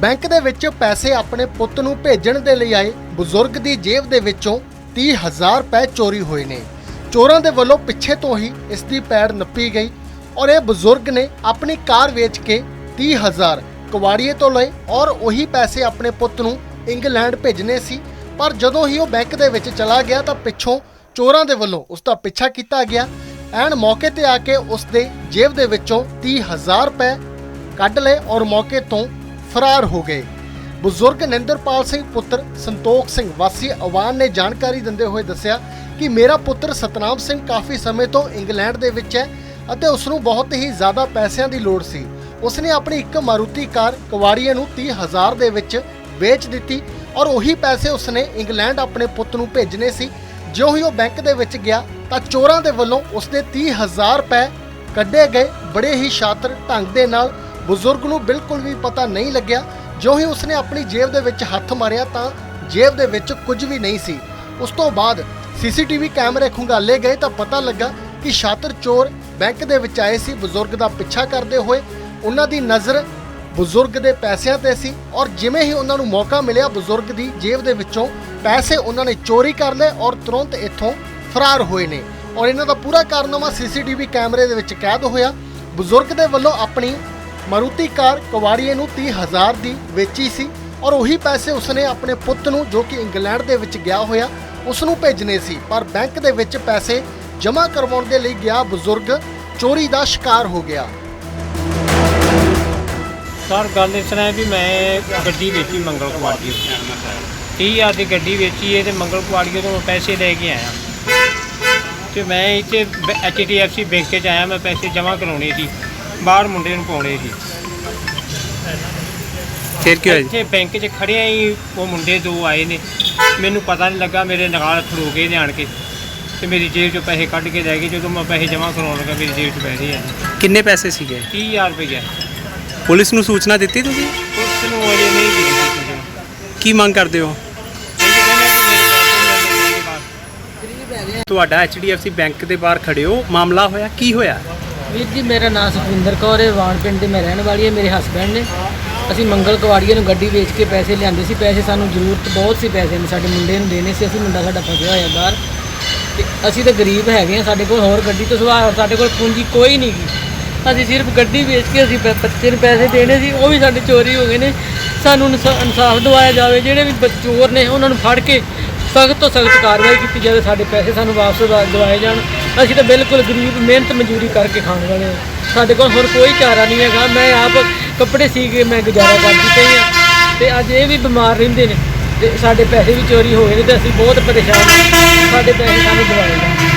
Bank ਦੇ ਵਿੱਚ ਪੈਸੇ ਆਪਣੇ ਪੁੱਤ ਨੂੰ ਭੇਜਣ ਦੇ ਲਈ ਆਏ ਬਜ਼ੁਰਗ ਦੀ ਜੇਬ ਦੇ ਵਿੱਚੋਂ 30000 ਰੁਪਏ ਚੋਰੀ ਹੋਏ ਨੇ। ਚੋਰਾਂ ਦੇ ਵੱਲੋਂ ਪਿੱਛੇ ਤੋਂ ਹੀ ਇਸ ਦੀ ਪੈੜ ਨੱਪੀ ਗਈ ਔਰ ਇਹ ਬਜ਼ੁਰਗ ਨੇ ਆਪਣੀ ਕਾਰ ਵੇਚ ਕੇ 30000 ਕਵਾੜੀਏ ਤੋਂ ਲਏ ਔਰ ਉਹੀ ਪੈਸੇ ਆਪਣੇ ਪੁੱਤ ਨੂੰ ਇੰਗਲੈਂਡ ਭੇਜਣੇ ਸੀ। ਪਰ ਜਦੋਂ ਹੀ ਉਹ ਬੈਂਕ ਦੇ ਵਿੱਚ ਚਲਾ ਗਿਆ ਤਾਂ ਪਿੱਛੋਂ ਚੋਰਾਂ ਦੇ ਵੱਲੋਂ ਉਸ ਦਾ ਪਿੱਛਾ ਕੀਤਾ ਗਿਆ। ਐਨ ਮੌਕੇ ਤੇ ਆ ਕੇ ਉਸ ਦੇ ਜੇਬ ਦੇ ਵਿੱਚੋਂ 30000 ਰੁਪਏ ਕੱਢ ਲਏ ਔਰ ਮੌਕੇ ਤੋਂ ਫਰਾਰ ਹੋ ਗਏ। ਬਜ਼ੁਰਗ ਨਿੰਦਰਪਾਲ ਸਿੰਘ ਪੁੱਤਰ ਸੰਤੋਖ ਸਿੰਘ ਵਾਸੀ ਅਵਾਨ ਨੇ ਜਾਣਕਾਰੀ ਦਿੰਦੇ ਹੋਏ ਦੱਸਿਆ ਕਿ ਮੇਰਾ ਪੁੱਤਰ ਸਤਨਾਮ ਸਿੰਘ ਕਾਫੀ ਸਮੇਂ ਤੋਂ ਇੰਗਲੈਂਡ ਦੇ ਵਿੱਚ ਹੈ ਅਤੇ ਉਸ ਨੂੰ ਬਹੁਤ ਹੀ ਜ਼ਿਆਦਾ ਪੈਸਿਆਂ ਦੀ ਲੋੜ ਸੀ। ਉਸ ਨੇ ਆਪਣੀ ਇੱਕ ਮਾਰੂਤੀ ਕਾਰ ਕਵਾੜੀਏ ਨੂੰ 30000 ਦੇ ਵਿੱਚ ਵੇਚ ਦਿੱਤੀ ਔਰ ਉਹੀ ਪੈਸੇ ਉਸ ਨੇ ਇੰਗਲੈਂਡ ਆਪਣੇ ਪੁੱਤ ਨੂੰ ਭੇਜਣੇ ਸੀ। ਜਿਉਂ ਹੀ ਉਹ ਬੈਂਕ ਦੇ ਵਿੱਚ ਗਿਆ ਤਾਂ ਚੋਰਾਂ ਦੇ ਵੱਲੋਂ ਉਸ ਦੇ 30000 ਰੁਪਏ ਕੱਢੇ ਗਏ। ਬੜੇ ਹੀ ਸ਼ਾਤਰ ਢੰਗ ਦੇ ਨਾਲ ਬਜ਼ੁਰਗ ਨੂੰ ਬਿਲਕੁਲ ਵੀ ਪਤਾ ਨਹੀਂ ਲੱਗਿਆ। ਜੋ ਹੀ ਉਸਨੇ ਆਪਣੀ ਜੇਬ ਦੇ ਵਿੱਚ ਹੱਥ ਮਾਰਿਆ ਤਾਂ ਜੇਬ ਦੇ ਵਿੱਚ ਕੁਝ ਵੀ ਨਹੀਂ ਸੀ। ਉਸ ਤੋਂ ਬਾਅਦ ਸੀਸੀਟੀਵੀ ਕੈਮਰੇ ਖੁੰਗਾਲੇ ਗਏ ਤਾਂ ਪਤਾ ਲੱਗਾ ਕਿ ਸ਼ਾਤਰ ਚੋਰ ਬੈਂਕ ਦੇ ਵਿੱਚ ਆਏ ਸੀ, ਬਜ਼ੁਰਗ ਦਾ ਪਿੱਛਾ ਕਰਦੇ ਹੋਏ। ਉਹਨਾਂ ਦੀ ਨਜ਼ਰ ਬਜ਼ੁਰਗ ਦੇ ਪੈਸਿਆਂ ਤੇ ਸੀ ਔਰ ਜਿਵੇਂ ਹੀ ਉਹਨਾਂ ਨੂੰ ਮੌਕਾ ਮਿਲਿਆ, ਬਜ਼ੁਰਗ ਦੀ ਜੇਬ ਦੇ ਵਿੱਚੋਂ ਪੈਸੇ ਉਹਨਾਂ ਨੇ ਚੋਰੀ ਕਰ ਲਏ ਔਰ ਤੁਰੰਤ ਇੱਥੋਂ ਫਰਾਰ ਹੋਏ ਨੇ। ਔਰ ਇਹਨਾਂ ਦਾ ਪੂਰਾ ਕਾਰਨਾਮਾ ਸੀਸੀਟੀਵੀ ਕੈਮਰੇ ਦੇ ਵਿੱਚ ਕੈਦ ਹੋਇਆ। ਬਜ਼ੁਰਗ ਦੇ ਵੱਲੋਂ ਆਪਣੀ ਮਾਰੂਤੀ ਕਾਰ ਕਵਾੜੀਏ ਨੂੰ 30000 ਦੀ ਵੇਚੀ ਸੀ ਔਰ ਉਹੀ ਪੈਸੇ ਉਸਨੇ ਆਪਣੇ ਪੁੱਤ ਨੂੰ ਜੋ ਕਿ ਇੰਗਲੈਂਡ ਦੇ ਵਿੱਚ ਗਿਆ ਹੋਇਆ ਉਸ ਨੂੰ ਭੇਜਣੇ ਸੀ। ਪਰ ਬੈਂਕ ਦੇ ਵਿੱਚ ਪੈਸੇ ਜਮ੍ਹਾਂ ਕਰਵਾਉਣ ਦੇ ਲਈ ਗਿਆ ਬਜ਼ੁਰਗ ਚੋਰੀ ਦਾ ਸ਼ਿਕਾਰ ਹੋ ਗਿਆ। ਸਰ, ਗੱਲ ਇਸ ਤਰ੍ਹਾਂ ਹੈ ਵੀ ਮੈਂ ਗੱਡੀ ਵੇਚੀ ਮੰਗਲ ਕੁਆੜੀਏ ਤੀਹ ਹਜ਼ਾਰ ਦੀ ਗੱਡੀ ਵੇਚੀ ਹੈ ਤੇ ਮੰਗਲ ਕੁਆੜੀਏ ਤੋਂ ਮੈਂ ਪੈਸੇ ਲੈ ਕੇ ਆਇਆ। ਤੇ ਮੈਂ ਇੱਥੇ ਐਚਡੀਐਫਸੀ ਬੈਂਕ 'ਚ ਆਇਆ, ਮੈਂ ਪੈਸੇ ਜਮ੍ਹਾਂ ਕਰਾਉਣੇ ਸੀ। ਬਾਹਰ ਮੁੰਡੇ ਨੂੰ ਪਾਉਣੇ ਸੀ। ਫਿਰ ਕੀ ਹੋਇਆ ਜੀ? ਇੱਥੇ ਬੈਂਕ 'ਚ ਖੜਿਆ ਹੀ ਉਹ ਮੁੰਡੇ ਦੋ ਆਏ ਨੇ। ਮੈਨੂੰ ਪਤਾ ਨਹੀਂ ਲੱਗਾ ਮੇਰੇ ਨਾਲ ਖੜੋ ਗਏ ਨੇ ਆਣ ਕੇ। ਤੇ ਮੇਰੀ ਜੇਬ 'ਚੋਂ ਪੈਸੇ ਕੱਢ ਕੇ ਲੈ ਗਏ ਜਦੋਂ ਮੈਂ ਪੈਸੇ ਜਮ੍ਹਾਂ ਕਰਾਉਣ ਲੱਗਾ ਮੇਰੀ ਜੇਬ 'ਚ ਪੈਸੇ ਆ ਕਿੰਨੇ ਪੈਸੇ ਸੀਗੇ? 30000 ਰੁਪਏ ਪੁਲਿਸ ਨੂੰ ਸੂਚਨਾ ਦਿੱਤੀ ਤੁਸੀਂ? ਉਸ ਨੂੰ ਅਜੇ ਨਹੀਂ ਦਿੱਤੀ ਸੂਚਨਾ। ਕੀ ਮੰਗ ਕਰਦੇ ਹੋ? ਇਹ ਕਹਿੰਦੇ ਕਿ ਮੇਰੇ ਪੈਸੇ ਮੇਰੇ ਬਾਅਦ ਤੁਹਾਡਾ HDFC ਬੈਂਕ ਦੇ ਬਾਹਰ ਖੜੇ ਹੋ। ਮਾਮਲਾ ਹੋਇਆ ਕੀ ਹੋਇਆ? ਵੀਰ ਜੀ, ਮੇਰਾ ਨਾਮ ਸੁਖਵਿੰਦਰ ਕੌਰ ਹੈ ਵਾਣ ਪਿੰਡ ਦੇ ਮੈਂ ਰਹਿਣ ਵਾਲੀ ਹੈ, ਮੇਰੇ ਹਸਬੰਡ ਨੇ। ਅਸੀਂ ਮੰਗਲ ਕਵਾੜੀਏ ਨੂੰ ਗੱਡੀ ਵੇਚ ਕੇ ਪੈਸੇ ਲਿਆਂਦੇ ਸੀ, ਪੈਸੇ ਸਾਨੂੰ ਜ਼ਰੂਰਤ ਬਹੁਤ ਸੀ, ਪੈਸੇ ਨੇ ਸਾਡੇ ਮੁੰਡੇ ਨੂੰ ਦੇਣੇ ਸੀ, ਅਸੀਂ ਮੁੰਡਾ ਸਾਡਾ ਫਸਿਆ ਹੋਇਆ ਬਾਹਰ। ਤੇ ਅਸੀਂ ਤਾਂ ਗਰੀਬ ਹੈਗੇ ਆ ਸਾਡੇ ਕੋਲ ਹੋਰ ਗੱਡੀ ਤੋਂ ਸਿਵਾ ਸਾਡੇ ਕੋਲ ਪੂੰਜੀ ਕੋਈ ਨਹੀਂ ਗੀ। ਅਸੀਂ ਸਿਰਫ ਗੱਡੀ ਵੇਚ ਕੇ ਅਸੀਂ ਬ- ਬੱਚੇ ਨੂੰ ਪੈਸੇ ਦੇਣੇ ਸੀ, ਉਹ ਵੀ ਸਾਡੇ ਚੋਰੀ ਹੋ ਗਏ ਨੇ। ਸਾਨੂੰ ਇਨਸਾ- ਇਨਸਾਫ ਦਿਵਾਇਆ ਜਾਵੇ, ਜਿਹੜੇ ਵੀ ਬ- ਚੋਰ ਨੇ, ਉਹਨਾਂ ਨੂੰ ਫੜ ਕੇ ਸਖਤ ਤੋਂ ਸਖਤ ਕਾਰਵਾਈ ਕੀਤੀ ਜਾਵੇ, ਸਾਡੇ ਪੈਸੇ ਸਾਨੂੰ ਵਾਪਸ ਦਿਵਾ- ਦਿਵਾਏ ਜਾਣ। ਅਸੀਂ ਤਾਂ ਬਿਲਕੁਲ ਗਰੀਬ, ਮਿਹਨਤ ਮਜ਼ਦੂਰੀ ਕਰਕੇ ਖਾਣ ਵਾਲੇ ਹਾਂ। ਸਾਡੇ ਕੋਲ ਹੋਰ ਕੋਈ ਚਾਰਾ ਨਹੀਂ ਹੈਗਾ। ਮੈਂ ਆਪ ਕੱਪੜੇ ਸੀ ਕੇ ਮੈਂ ਗੁਜ਼ਾਰਾ ਕਰਦੀ ਪਈ ਹਾਂ। ਤੇ ਅੱਜ ਇਹ ਵੀ ਬਿਮਾਰ ਰਹਿੰਦੇ ਨੇ। ਤੇ ਸਾਡੇ ਪੈਸੇ ਵੀ ਚੋਰੀ ਹੋ ਗਏ ਨੇ ਤੇ ਅਸੀਂ ਬਹੁਤ ਪਰੇਸ਼ਾਨ ਹਾਂ। ਸਾਡੇ ਪੈਸੇ ਸਾਨੂੰ ਦਿਵਾਏ ਜਾਣ।